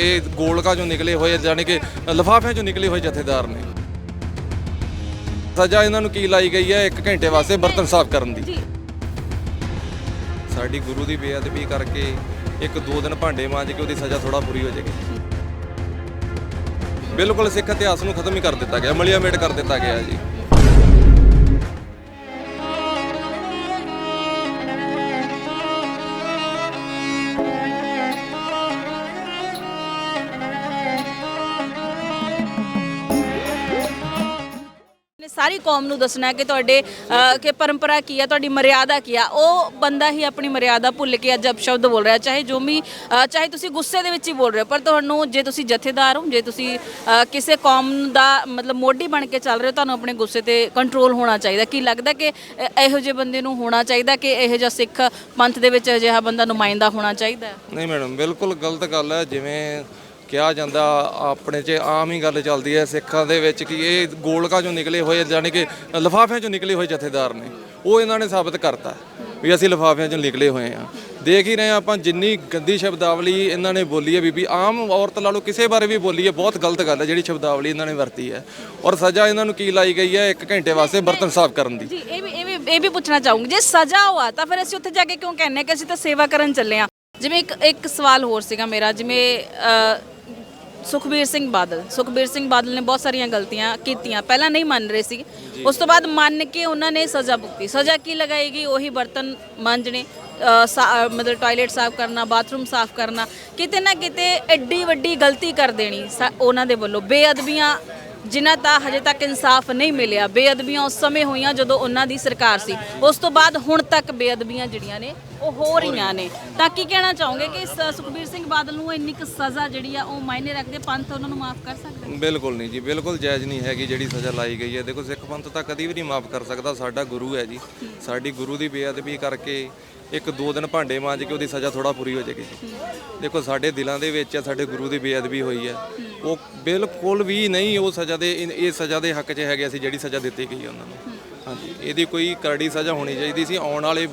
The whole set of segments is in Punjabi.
ਇਹ ਗੋਲਕਾਂ ਚੋਂ ਨਿਕਲੇ ਹੋਏ ਜਾਨੀ ਕਿ ਲਿਫਾਫਿਆਂ ਚੋਂ ਨਿਕਲੇ ਹੋਏ ਜਥੇਦਾਰ ਨੇ। ਸਜ਼ਾ ਇਹਨਾਂ ਨੂੰ ਕੀ ਲਾਈ ਗਈ ਹੈ? 1 ਘੰਟੇ ਵਾਸਤੇ ਬਰਤਨ ਸਾਫ਼ ਕਰਨ ਦੀ। ਸਾਡੀ ਗੁਰੂ ਦੀ ਬੇਅਦਬੀ ਕਰਕੇ ਇੱਕ ਦੋ ਦਿਨ ਭਾਂਡੇ ਮਾਂਜ ਕੇ ਉਹਦੀ ਸਜ਼ਾ ਥੋੜਾ ਪੂਰੀ ਹੋ ਜਾਏਗੀ। ਬਿਲਕੁਲ ਸਿੱਖ ਇਤਿਹਾਸ ਨੂੰ ਖਤਮ ਹੀ ਕਰ ਦਿੱਤਾ ਗਿਆ ਮਲੀਆ ਮੇਟ ਕਰ ਦਿੱਤਾ ਗਿਆ ਜੀ। ਸਾਰੀ ਕੌਮ ਨੂੰ ਦੱਸਣਾ ਹੈ ਕਿ ਤੁਹਾਡੇ ਅ, ਕਿ ਪਰੰਪਰਾ ਕੀ ਹੈ ਤੁਹਾਡੀ ਮਰਿਆਦਾ ਕੀ ਆ। ਉਹ ਬੰਦਾ ਹੀ ਆਪਣੀ ਮਰਿਆਦਾ ਭੁੱਲ ਕੇ ਅੱਜ ਅਪਸ਼ਬਦ ਬੋਲ ਰਿਹਾ ਚਾਹੇ ਜੋ ਵੀ ਅ, ਚਾਹੇ ਤੁਸੀਂ ਗੁੱਸੇ ਦੇ ਵਿੱਚ ਹੀ ਬੋਲ ਰਹੇ ਹੋ ਪਰ ਤੁਹਾਨੂੰ ਜੇ ਤੁਸੀਂ ਜਥੇਦਾਰ ਹੋ ਜੇ ਤੁਸੀਂ ਅ, ਕਿਸੇ ਕੌਮ ਦਾ ਮਤਲਬ ਮੋਢੀ ਬਣ ਕੇ ਚੱਲ ਰਹੇ ਹੋ ਤੁਹਾਨੂੰ ਆਪਣੇ ਗੁੱਸੇ ਤੇ ਕੰਟਰੋਲ ਹੋਣਾ ਚਾਹੀਦਾ। ਕੀ ਲੱਗਦਾ ਕਿ ਅ, ਇਹੋ ਜਿਹੇ ਬੰਦੇ ਨੂੰ ਹੋਣਾ ਚਾਹੀਦਾ ਕਿ ਇਹੋ ਜਿਹਾ ਸਿੱਖ ਪੰਥ ਦੇ ਵਿੱਚ ਅਜਿਹਾ ਬੰਦਾ ਨੁਮਾਇੰਦਾ ਹੋਣਾ ਚਾਹੀਦਾ? ਹੈ ਨਹੀਂ ਮੈਡਮ ਬਿਲਕੁਲ ਗਲਤ ਗੱਲ ਹੈ। ਜਿਵੇਂ ਕਿਹਾ ਜਾਂਦਾ ਆਪਣੇ 'ਚ ਆਮ ਹੀ ਗੱਲ ਚੱਲਦੀ ਹੈ ਸਿੱਖਾਂ ਦੇ ਵਿੱਚ ਕਿ ਇਹ ਗੋਲਕਾਂ ਚੋਂ ਨਿਕਲੇ ਹੋਏ ਜਾਨੀ ਕਿ ਲਿਫਾਫਿਆਂ ਚੋਂ ਨਿਕਲੇ ਹੋਏ ਜਥੇਦਾਰ ਨੇ, ਉਹ ਇਹਨਾਂ ਨੇ ਸਾਬਤ ਕਰਤਾ ਵੀ ਅਸੀਂ ਲਿਫਾਫਿਆਂ ਚੋਂ ਨਿਕਲੇ ਹੋਏ ਆ ਦੇਖ ਹੀ ਰਹੇ ਹਾਂ ਆਪਾਂ ਜਿੰਨੀ ਗੰਦੀ ਸ਼ਬਦਾਵਲੀ ਇਹਨਾਂ ਨੇ ਬੋਲੀ ਹੈ ਬੀਬੀ, ਆਮ ਔਰਤ ਲਾ ਲਓ ਕਿਸੇ ਬਾਰੇ ਵੀ ਬੋਲੀ ਹੈ, ਬਹੁਤ ਗਲਤ ਗੱਲ ਹੈ ਜਿਹੜੀ ਸ਼ਬਦਾਵਲੀ ਇਹਨਾਂ ਨੇ ਵਰਤੀ ਹੈ। ਔਰ ਸਜ਼ਾ ਇਹਨਾਂ ਨੂੰ ਕੀ ਲਾਈ ਗਈ ਹੈ 1 ਘੰਟੇ ਵਾਸਤੇ ਬਰਤਨ ਸਾਫ਼ ਕਰਨ ਦੀ। ਜੀ, ਇਹ ਵੀ ਇਹ ਵੀ ਇਹ ਵੀ ਪੁੱਛਣਾ ਚਾਹੂੰਗੀ, ਜੇ ਸਜ਼ਾ ਹੋਆ ਤਾਂ ਫਿਰ ਅਸੀਂ ਉੱਥੇ ਜਾ ਕੇ ਕਿਉਂ ਕਹਿੰਨੇ ਕਿ ਅਸੀਂ ਤਾਂ ਸੇਵਾ ਕਰਨ ਚੱਲੇ ਆ ਜਿਵੇਂ ਇੱਕ ਇੱਕ ਸਵਾਲ ਹੋਰ ਸੀਗਾ ਮੇਰਾ, ਜਿਵੇਂ ਸੁਖਬੀਰ ਸਿੰਘ ਬਾਦਲ। ਸੁਖਬੀਰ ਸਿੰਘ ਬਾਦਲ ਨੇ ਬਹੁਤ ਸਾਰੀਆਂ ਗਲਤੀਆਂ ਕੀਤੀਆਂ। ਪਹਿਲਾਂ ਨਹੀਂ ਮੰਨ ਰਹੇ ਸੀ। ਉਸ ਤੋਂ ਬਾਅਦ ਮੰਨ ਕੇ ਉਹਨਾਂ ਨੇ ਸਜ਼ਾ ਭੁਗਤੀ। ਸਜ਼ਾ ਕੀ ਲਗਾਏਗੀ? ਉਹੀ ਬਰਤਨ ਮਾਂਜਣੇ ਅ, ਮਤਲਬ ਟਾਇਲਟ ਸਾਫ਼ ਕਰਨਾ ਬਾਥਰੂਮ ਸਾਫ਼ ਕਰਨਾ। ਕਿਤੇ ਨਾ ਕਿਤੇ ਐਡੀ ਵੱਡੀ ਗਲਤੀ ਕਰ ਦੇਣੀ ਸਾ- ਉਹਨਾਂ ਦੇ ਵੱਲੋਂ। ਬੇਅਦਬੀਆਂ ਜਿਨ੍ਹਾਂ ਦਾ ਹਜੇ ਤੱਕ ਇਨਸਾਫ ਨਹੀਂ ਮਿਲਿਆ। ਬੇਅਦਬੀਆਂ ਉਸ ਸਮੇਂ ਹੋਈਆਂ ਜਦੋਂ ਉਹਨਾਂ ਦੀ ਸਰਕਾਰ ਸੀ। ਉਸ ਤੋਂ ਬਾਅਦ ਹੁਣ ਤੱਕ ਬੇਅਦਬੀਆਂ ਜਿਹੜੀਆਂ ਨੇ, ਉਹ ਹੋ ਰਹੀਆਂ ਨੇ। ਤਾਂ ਕੀ ਕਹਿਣਾ ਚਾਹੋਗੇ ਕਿ ਸ- ਸੁਖਬੀਰ ਸਿੰਘ ਬਾਦਲ ਨੂੰ ਇੰਨੀ ਕੁ ਸਜ਼ਾ ਜਿਹੜੀ ਆ, ਉਹ ਮਾਇਨੇ ਰੱਖਦੇ ਪੰਥ ਉਹਨਾਂ ਨੂੰ ਮਾਫ ਕਰ ਸਕਦਾ ਬਿਲਕੁਲ ਨਹੀਂ ਜੀ, ਬਿਲਕੁਲ ਜਾਇਜ਼ ਨਹੀਂ ਹੈਗੀ ਜਿਹੜੀ ਸਜ਼ਾ ਲਾਈ ਗਈ ਹੈ। ਦੇਖੋ, ਸਿੱਖ ਪੰਥ ਤਾਂ ਕਦੀ ਵੀ ਨਹੀਂ ਮਾਫ ਕਰ ਸਕਦਾ। ਸਾਡਾ ਗੁਰੂ ਹੈ ਜੀ। ਸਾਡੀ ਗੁਰੂ ਦੀ ਬੇਅਦਬੀ ਕਰਕੇ ਇੱਕ ਦੋ ਦਿਨ ਭਾਂਡੇ ਮਾਂਜ ਕੇ ਉਹਦੀ ਸਜ਼ਾ ਥੋੜਾ ਪੂਰੀ ਹੋ ਜਾਏਗੀ ਜੀ। ਦੇਖੋ, ਸਾਡੇ ਦਿਲਾਂ ਦੇ ਵਿੱਚ ਸਾਡੇ ਗੁਰੂ ਦੀ ਬੇਅਦਬੀ ਹੋਈ ਹੈ। ਉਹ ਬਿਲਕੁਲ ਵੀ ਨਹੀਂ ਉਹ ਸਜ਼ਾ ਦੇ ਇਹ ਇਹ ਸਜ਼ਾ ਦੇ ਹੱਕ 'ਚ ਹੈਗੇ ਅਸੀਂ ਜਿਹੜੀ ਸਜ਼ਾ ਦਿੱਤੀ ਗਈ ਉਹਨਾਂ ਨੂੰ। ਹਾਂਜੀ ਇਹਦੀ ਕੋਈ ਕਰੜੀ ਸਜ਼ਾ ਹੋਣੀ ਚਾਹੀਦੀ ਸੀ ਆਉਣ ਵਾਲੇ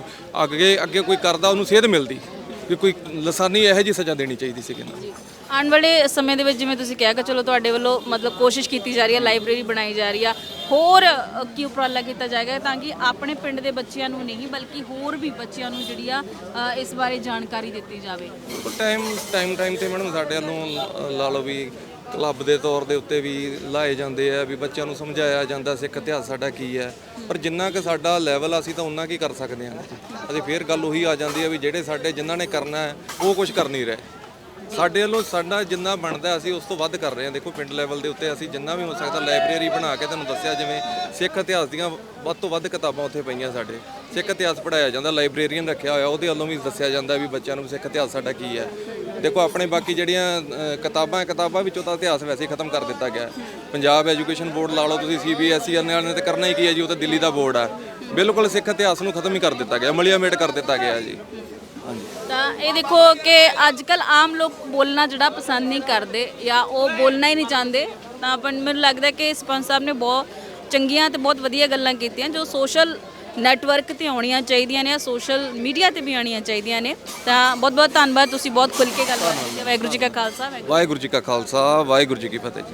ਅੱਗੇ ਅੱਗੇ ਕੋਈ ਕਰਦਾ ਉਹਨੂੰ ਸੇਧ ਮਿਲਦੀ ਵੀ ਕੋਈ ਲਸਾਨੀ ਇਹੋ ਜਿਹੀ ਸਜ਼ਾ ਦੇਣੀ ਚਾਹੀਦੀ ਸੀ ਕਿਨਾਂ ਆਉਣ ਵਾਲੇ ਸਮੇਂ ਦੇ ਵਿੱਚ ਜਿਵੇਂ ਤੁਸੀਂ ਕਿਹਾ ਕਿ ਚਲੋ ਤੁਹਾਡੇ ਵੱਲੋਂ ਮਤਲਬ ਕੋਸ਼ਿਸ਼ ਕੀਤੀ ਜਾ ਰਹੀ ਹੈ ਲਾਇਬ੍ਰੇਰੀ ਬਣਾਈ ਜਾ ਰਹੀ ਆ ਹੋਰ ਅ, ਕੀ ਉਪਰਾਲਾ ਕੀਤਾ ਜਾਏਗਾ ਤਾਂ ਕਿ ਆਪਣੇ ਪਿੰਡ ਦੇ ਬੱਚਿਆਂ ਨੂੰ ਨਹੀਂ ਬਲਕਿ ਹੋਰ ਵੀ ਬੱਚਿਆਂ ਨੂੰ ਜਿਹੜੀ ਆ ਅ, ਇਸ ਬਾਰੇ ਜਾਣਕਾਰੀ ਦਿੱਤੀ ਜਾਵੇ। ਟਾਈਮ ਟਾਈਮ ਟਾਈਮ ਤੇ ਮੈਡਮ ਸਾਡੇ ਵੱਲੋਂ ਅ, ਲਾ ਲਓ ਵੀ ਕਲੱਬ ਦੇ ਤੌਰ ਦੇ ਉੱਤੇ ਵੀ ਲਾਏ ਜਾਂਦੇ ਆ, ਵੀ ਬੱਚਿਆਂ ਨੂੰ ਸਮਝਾਇਆ ਜਾਂਦਾ, ਸਿੱਖ ਇਤਿਹਾਸ ਸਾਡਾ ਕੀ ਹੈ। ਪਰ ਜਿੰਨਾ ਕਿ ਸਾਡਾ ਲੈਵਲ ਅਸੀਂ ਤਾਂ ਉਨਾ ਕੀ ਕਰ ਸਕਦੇ ਹਾਂ। ਅਸੀਂ ਫੇਰ ਗੱਲ ਉਹੀ ਆ ਜਾਂਦੀ ਹੈ ਵੀ ਜਿਹੜੇ ਸਾਡੇ ਜਿਨ੍ਹਾਂ ਨੇ ਕਰਨਾ ਹੈ, ਉਹ ਕੁਝ ਕਰ ਨਹੀਂ ਰਹੇ। ਸਾਡੇ ਵੱਲੋਂ ਸਾਡਾ ਜਿੰਨਾ ਬਣਦਾ ਅਸੀਂ ਉਸ ਤੋਂ ਵੱਧ ਕਰ ਰਹੇ ਹਾਂ। ਦੇਖੋ ਪਿੰਡ ਲੈਵਲ ਦੇ ਉੱਤੇ ਅਸੀਂ ਜਿੰਨਾ ਵੀ ਹੋ ਸਕਦਾ ਲਾਇਬ੍ਰੇਰੀ ਬਣਾ ਕੇ ਤੁਹਾਨੂੰ ਦੱਸਿਆ ਜਿਵੇਂ ਸਿੱਖ ਇਤਿਹਾਸ ਦੀਆਂ ਵੱਧ ਤੋਂ ਵੱਧ ਕਿਤਾਬਾਂ ਉੱਥੇ ਪਈਆਂ ਸਾਡੇ। ਸਿੱਖ ਇਤਿਹਾਸ ਪੜਾਇਆ ਜਾਂਦਾ ਲਾਇਬ੍ਰੇਰੀਅਨ ਰੱਖਿਆ ਹੋਇਆ ਉਹਦੇ ਵੱਲੋਂ ਵੀ ਦੱਸਿਆ ਜਾਂਦਾ ਵੀ ਬੱਚਿਆਂ ਨੂੰ ਸਿੱਖ ਇਤਿਹਾਸ ਸਾਡਾ ਕੀ ਹੈ। ਦੇਖੋ ਆਪਣੇ ਬਾਕੀ ਜਿਹੜੀਆਂ ਅ, ਕਿਤਾਬਾਂ ਹੈ, ਕਿਤਾਬਾਂ ਵਿੱਚੋਂ ਤਾਂ ਇਤਿਹਾਸ ਵੈਸੇ ਹੀ ਖਤਮ ਕਰ ਦਿੱਤਾ ਗਿਆ। ਪੰਜਾਬ ਐਜੂਕੇਸ਼ਨ ਬੋਰਡ ਲਾ ਲਓ ਤੁਸੀਂ ਸੀਬੀਐਸਈ ਵਾਲਿਆਂ ਨੇ ਤੇ ਕਰਨਾ ਹੀ ਕੀ ਹੈ ਜੀ ਉਹ ਤਾਂ ਦਿੱਲੀ ਦਾ ਬੋਰਡ ਹੈ ਬਿਲਕੁਲ ਸਿੱਖ ਇਤਿਹਾਸ ਨੂੰ ਖਤਮ ਹੀ ਕਰ ਦਿੱਤਾ ਗਿਆ ਮਲੀਆ ਮੇਟ ਕਰ ਦਿੱਤਾ ਗਿਆ ਜੀ। ਤਾਂ ਇਹ ਦੇਖੋ ਕਿ ਅੱਜ ਕੱਲ ਆਮ ਲੋਕ ਬੋਲਣਾ ਜਿਹੜਾ ਪਸੰਦ ਨਹੀਂ ਕਰਦੇ ਜਾਂ ਉਹ ਬੋਲਣਾ ਹੀ ਨਹੀਂ ਚਾਹੁੰਦੇ। ਤਾਂ ਆਪਾਂ ਮੈਨੂੰ ਲੱਗਦਾ ਕਿ ਸਰਪੰਚ ਸਾਹਿਬ ਨੇ ਬਹੁਤ ਚੰਗੀਆਂ ਤੇ ਬਹੁਤ ਵਧੀਆ ਗੱਲਾਂ ਕੀਤੀਆਂ ਜੋ ਸੋਸ਼ਲ ਨੈਟਵਰਕ ਤੇ ਆਉਣੀਆਂ ਚਾਹੀਦੀਆਂ ਨੇ ਸੋਸ਼ਲ ਮੀਡੀਆ ਤੇ ਵੀ ਆਉਣੀਆਂ ਚਾਹੀਦੀਆਂ ਨੇ। ਤਾਂ ਬਹੁਤ ਬਹੁਤ ਧੰਨਵਾਦ ਤੁਸੀਂ ਬਹੁਤ ਖੁੱਲ ਕੇ ਗੱਲਬਾਤ ਕੀਤੀ। ਵਾਹਿਗੁਰੂ ਜੀ ਕਾ ਖਾਲਸਾ ਵਾਹਿਗੁਰੂ ਵਾਹਿਗੁਰੂ ਜੀ ਕਾ ਖਾਲਸਾ ਵਾਹਿਗੁਰੂ ਜੀ ਕੀ ਫਤਿਹ ਜੀ।